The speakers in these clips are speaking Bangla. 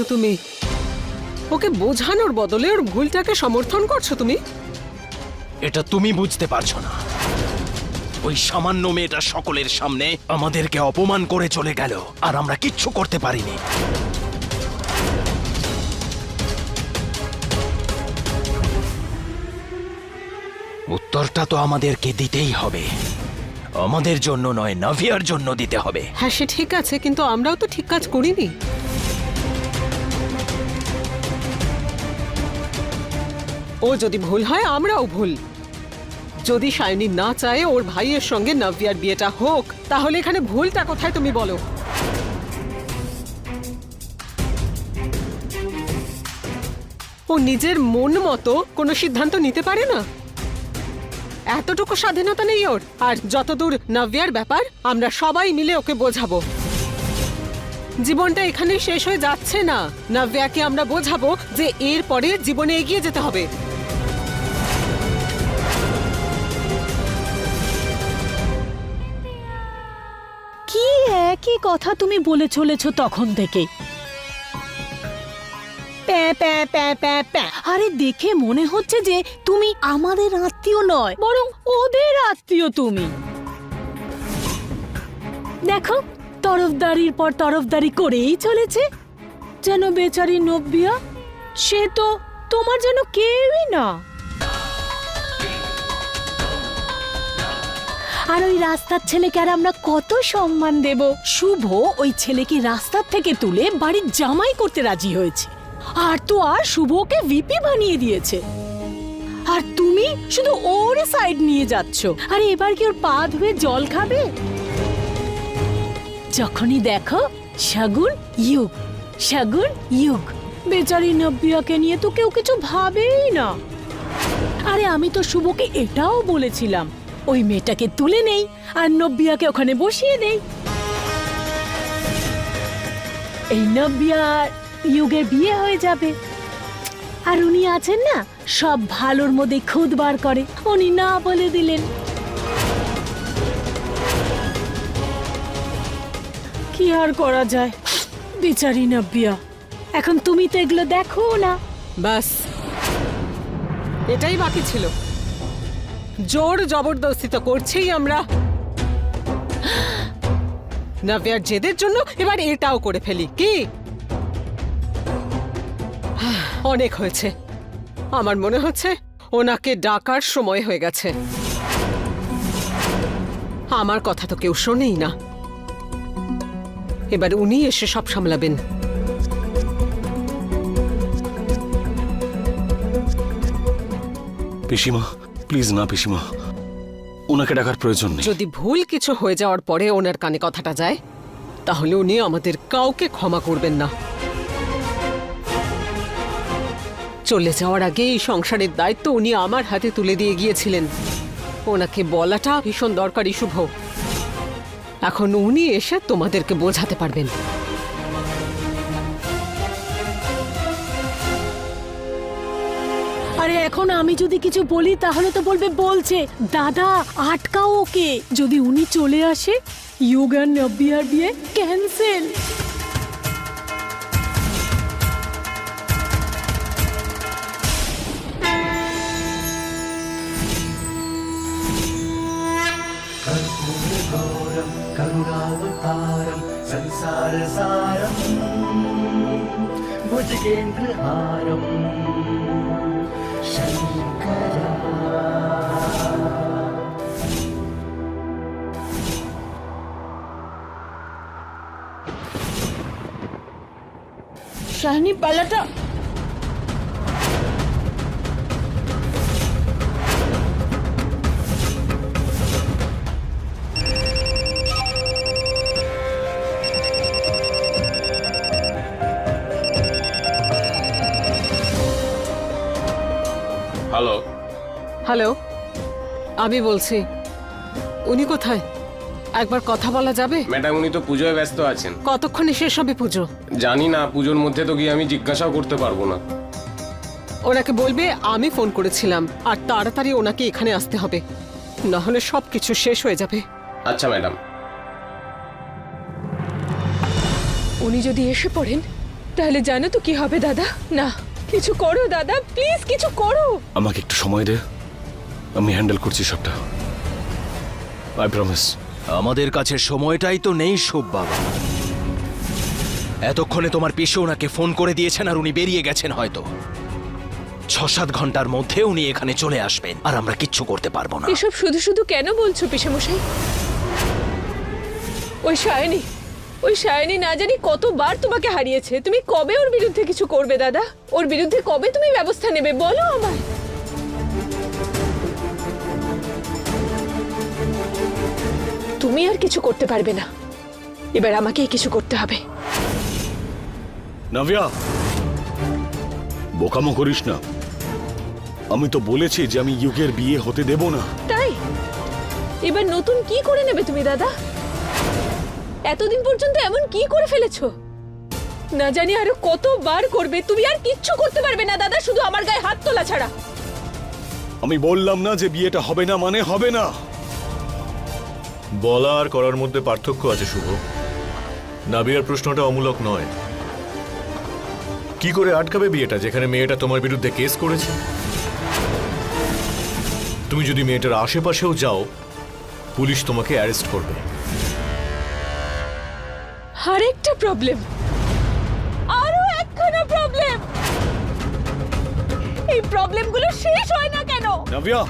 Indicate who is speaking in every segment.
Speaker 1: করছ তুমি? ওকে বোঝানোর বদলে ওর ভুলটাকে সমর্থন করছ তুমি?
Speaker 2: এটা তুমি বুঝতে পারছ না। ওই সামান্য মেয়েটা সকলের সামনে আমাদেরকে অপমান করে চলে গেল আর আমরা কিচ্ছু করতে পারিনি। উত্তরটা তো আমাদেরকে দিতেই হবে। আমাদের জন্য নয় নাভিয়ার জন্য দিতে হবে।
Speaker 1: হ্যাঁ সে ঠিক আছে কিন্তু আমরাও তো ঠিক কাজ করিনি। ও যদি ভুল হয়, আমরাও ভুল। যদি সায়নী না চায়, ওর ভাইয়ের সঙ্গে নভিয়ার বিয়েটা হোক, তাহলে এখানে ভুলটা কোথায় তুমি বলো? ও নিজের মন মতো কোনো সিদ্ধান্ত নিতে পারে না? এতটুকু স্বাধীনতা নেই ওর, আর যতদূর নব্যার ব্যাপার, আমরা সবাই মিলে ওকে বোঝাবো। জীবনটা এখানে শেষ হয়ে যাচ্ছে না। নব্যাকে আমরা বোঝাবো যে এর পরে জীবনে এগিয়ে যেতে হবে।
Speaker 3: একই কথা তুমি বলে চলেছ তখন থেকে। আরে দেখে মনে হচ্ছে যে তুমি আমাদের আত্মীয় নয়, বরং ওদের আত্মীয় তুমি। দেখো, তরফদারির পর তরফদারি করেই চলেছে। যেন বেচারি নব্বিয়া, সে তো তোমার যেন কেউই না। আর ওই রাস্তার ছেলেকে আর আমরা কত সম্মান দেব? শুভ ওই ছেলেকে রাস্তার থেকে তুলে বাড়ির জামাই করতে রাজি হয়েছে। আর তো আর শুভকে ভিপি বানিয়ে দিয়েছে। আর তুমি শুধু ওর সাইড নিয়ে যাচ্ছ। আরে এবার কি ওর পা ধুয়ে জল খাবে? যখনই দেখো শাগুন ইউগ শাগুন ইউগ বেচারি নব্বিয়াকে নিয়ে তো কেউ কিছু ভাবেই না। আরে আমি তো শুভকে এটাও বলেছিলাম ওই মেয়েটাকে তুলে নেই আর নব্বিয়াকে ওখানে বসিয়ে নেই এই নব্বিয়া ইউগের বিয়ে হয়ে যাবে। আর উনি আছেন না, সব ভালোর মধ্যে খুদ বার করে। উনি না বলে দিলেন। কি আর করা যায়? বিচারি নব্বিয়া, এখন তুমি তো এগুলো দেখো না।
Speaker 1: বাস, এটাই বাকি ছিল। জোর জবরদস্তি তো করছেই আমরা। নব্যার জেদের জন্য এবার এটাও করে ফেলি, কি? অনেক হয়েছে। আমার মনে হচ্ছে ওনাকে ডাকার সময় হয়ে গেছে। আমার কথা তো কেউ শোনেই না। এবার উনি এসে সব সামলাবেন।
Speaker 4: পিসিমা প্লিজ না, পিসিমা। ওনাকে ডাকার প্রয়োজন নেই।
Speaker 1: যদি ভুল কিছু হয়ে যাওয়ার পরে ওনার কানে কথাটা যায়, তাহলে উনি আমাদের কাউকে ক্ষমা করবেন না। চলে যাওয়ার আগে এই সংসারের দায়িত্ব উনি আমার হাতে তুলে দিয়ে গিয়েছিলেন। ওনাকে বলাটা ভীষণ দরকারি শুভ। এখন উনি এসে তোমাদেরকে বোঝাতে পারবেন।
Speaker 3: আরে এখন আমি যদি কিছু বলি তাহলে তো বলবে বলছে দাদা আটকাও ওকে যদি উনি চলে আসে ইয়োগার নব্বিয়ার বিয়ে ক্যান্সেল
Speaker 5: करुणावतारं संसारसारम् भुजगेन्द्रहारम्
Speaker 3: শাহিনী পালাটা
Speaker 6: হ্যালো
Speaker 1: হ্যালো আমি বলছি উনি কোথায়? একবার কথা বলা যাবে?
Speaker 6: ম্যাডাম উনি তো পুজোয় ব্যস্ত আছেন।
Speaker 1: কতক্ষণে শেষ হবে পুজো?
Speaker 6: জানি না পুজোর মধ্যে তো গিয়ে আমি জিজ্ঞাসাও করতে পারব না।
Speaker 1: ওনাকে বলবে আমি ফোন করেছিলাম আর তাড়াতাড়ি ওনাকে এখানে আসতে হবে। না হলে সব কিছু শেষ হয়ে যাবে।
Speaker 6: আচ্ছা ম্যাডাম।
Speaker 7: উনি যদি এসে পড়েন তাহলে জানো তো কি হবে দাদা? না কিছু করো দাদা প্লিজ কিছু করো।
Speaker 4: আমাকে একটু সময় দে। আমি হ্যান্ডেল করছি সবটা। আই প্রমিস
Speaker 2: আমাদের কাছে সময়টাই তো নেই, শুভ বাবা। এতক্ষণে তোমার পিসে ওনাকে ফোন করে দিয়েছেন আর উনি বেরিয়ে গেছেন হয়তো। ছ সাত ঘণ্টার মধ্যে উনি এখানে চলে আসবেন, আর আমরা কিচ্ছু করতে পারব না।
Speaker 7: এসব শুধু শুধু কেন বলছো পিসেমশাই? ওই সায়নী ওই সায়নী না জানি কতবার তোমাকে হারিয়েছে। তুমি কবে ওর বিরুদ্ধে কিছু করবে, দাদা? ওর বিরুদ্ধে কবে তুমি ব্যবস্থা নেবে, বলো আমায়। তুমি আর কিছু করতে পারবে না। এবার আমাকেই কিছু করতে হবে।
Speaker 4: নাভিয়া বোকামো করিস না। আমি তো বলেছি যে আমি ইউকের বিয়ে হতে দেব না।
Speaker 7: তাই? এবার নতুন কি করে নেবে তুমি দাদা? এতদিন পর্যন্ত এমন কি করে ফেলেছো? না জানি আরও কতবার করবে তুমি আর কিচ্ছু করতে পারবে না দাদা শুধু আমার গায়ে হাত তোলা ছাড়া।
Speaker 4: আমি বললাম না যে বিয়েটা হবে না মানে হবে না।
Speaker 8: বলা আর করার মধ্যে পার্থক্য আছে শুভ। নাবিয়ার প্রশ্নটা অমূলক নয়। কি করে আটকাবে বিয়েটা যেখানে মেয়েটা তোমার বিরুদ্ধে কেস করেছে? তুমি যদি মেয়েটার আশেপাশেও যাও পুলিশ তোমাকে অ্যারেস্ট করবে।
Speaker 7: আরেকটা প্রবলেম। আরও একখানা প্রবলেম। এই প্রবলেমগুলো শেষ হয় না কেন?
Speaker 4: নাভিয়া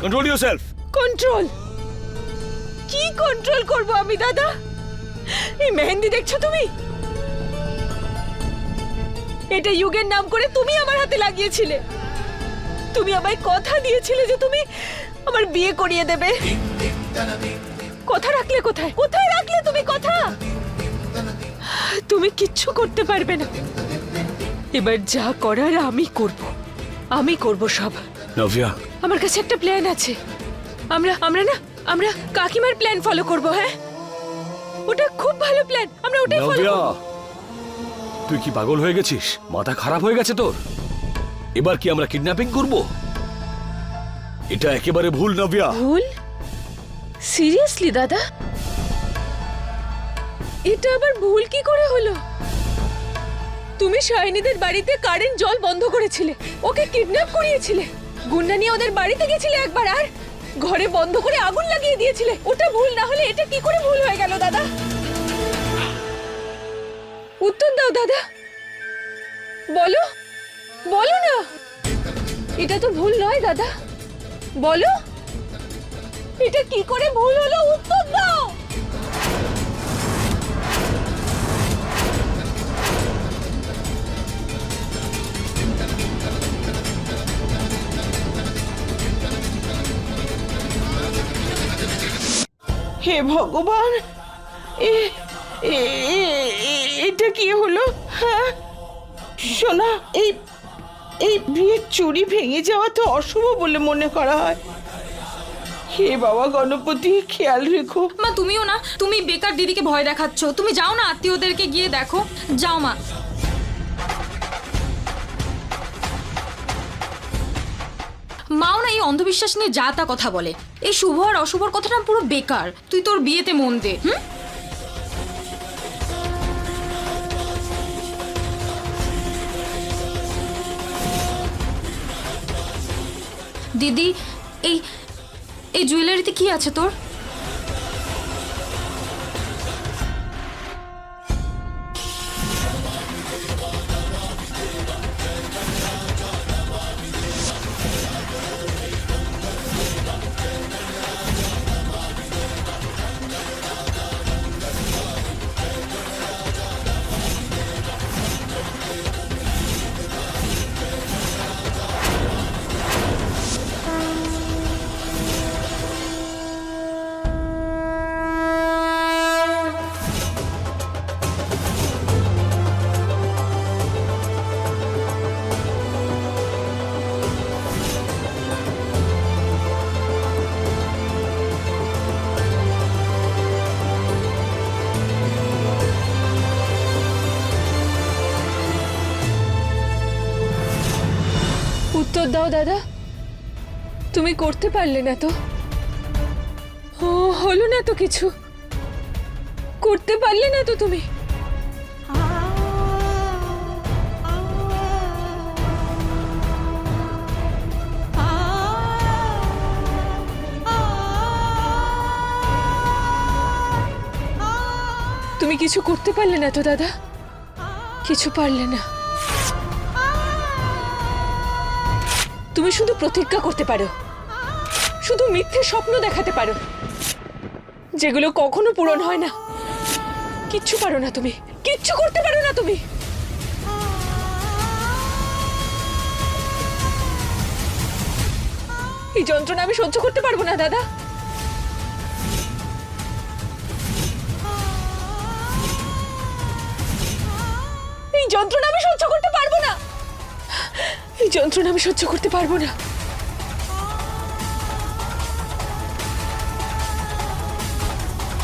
Speaker 4: কন্ট্রোল ইউর সেলফ
Speaker 7: কন্ট্রোল কি কন্ট্রোল করব আমি দাদা? এই মেহেন্দি দেখছ তুমি? এটা যুগের নাম করে তুমি আমার হাতে লাগিয়েছিলে। তুমি আমায় কথা দিয়েছিলে যে তুমি আমার বিয়ে করিয়ে দেবে। কথা রাখলে কোথায়? কোথায় রাখলে তুমি কথা? তুমি কিচ্ছু করতে পারবে না। এবার যা করার আমি করব। আমি করব সব।
Speaker 4: নাভিয়া।
Speaker 7: আমার কাছে একটা প্ল্যান আছে। আমরা আমরা না আমরা কাকিমার প্ল্যান ফলো করব হ্যাঁ? ওটা খুব ভালো প্ল্যান আমরা ওটাই ফলো করব।
Speaker 4: তুই কি পাগল হয়ে গেছিস? মাথা খারাপ হয়ে গেছে তোর? এবার কি আমরা কিডন্যাপিং করব? এটা একেবারে ভুল নাভিয়া
Speaker 7: ভুল? সিরিয়াসলি দাদা? এটা আবার ভুল কি করে হলো? তুমি শাইনিদের বাড়িতে কারেন্ট জল বন্ধ করেছিলে ওকে কিডন্যাপ করিয়েছিলে। গুন্ডা নিয়ে ওদের বাড়িতে গেছিলে একবার আর ঘরে বন্ধ করে আগুন লাগিয়ে দিয়েছিলে। ওটা ভুল, না হলে এটা কি করে ভুল হয়ে গেল, দাদা? উত্তর দাও, দাদা। বলো বলো না। এটা তো ভুল নয়, দাদা। বলো। এটা কি করে ভুল হলো, উত্তর
Speaker 9: হে ভগবান এটা কি হলো? হ্যাঁ? সোনা, এই এই বিয়ের চুরি ভেঙে যাওয়া তো অশুভ বলে মনে করা হয়। হে বাবা গণপতি, খেয়াল রেখো।
Speaker 10: মা, তুমিও না, তুমি বেকার দিদিকে ভয় দেখাচ্ছ। তুমি যাও না আত্মীয়দেরকে গিয়ে দেখো। যাও মা। মাও না এই অন্ধবিশ্বাস নিয়ে যা তা কথা বলে। এই শুভ আর অশুভর কথাটা পুরো বেকার। তুই তোর বিয়েতে মন দে, হুম? দিদি, এই এই জুয়েলারিতে কি আছে তোর?
Speaker 7: দাও, দাদা। তুমি করতে পারলে না তো। ও, হলো না তো কিছু। করতে পারলে না তো তুমি। তুমি কিছু করতে পারলে না তো, দাদা। কিছু পারলে না। তুমি শুধু প্রতিজ্ঞা করতে পারো। শুধু মিথ্যে স্বপ্ন দেখাতে পারো। যেগুলো কখনো পূরণ হয় না। কিচ্ছু পারো না তুমি। কিচ্ছু করতে পারো না তুমি। এই যন্ত্রণা আমি সহ্য করতে পারব না, দাদা। এই যন্ত্রণা আমি সহ্য করতে এই যন্ত্রণা আমি সহ্য করতে পারব না।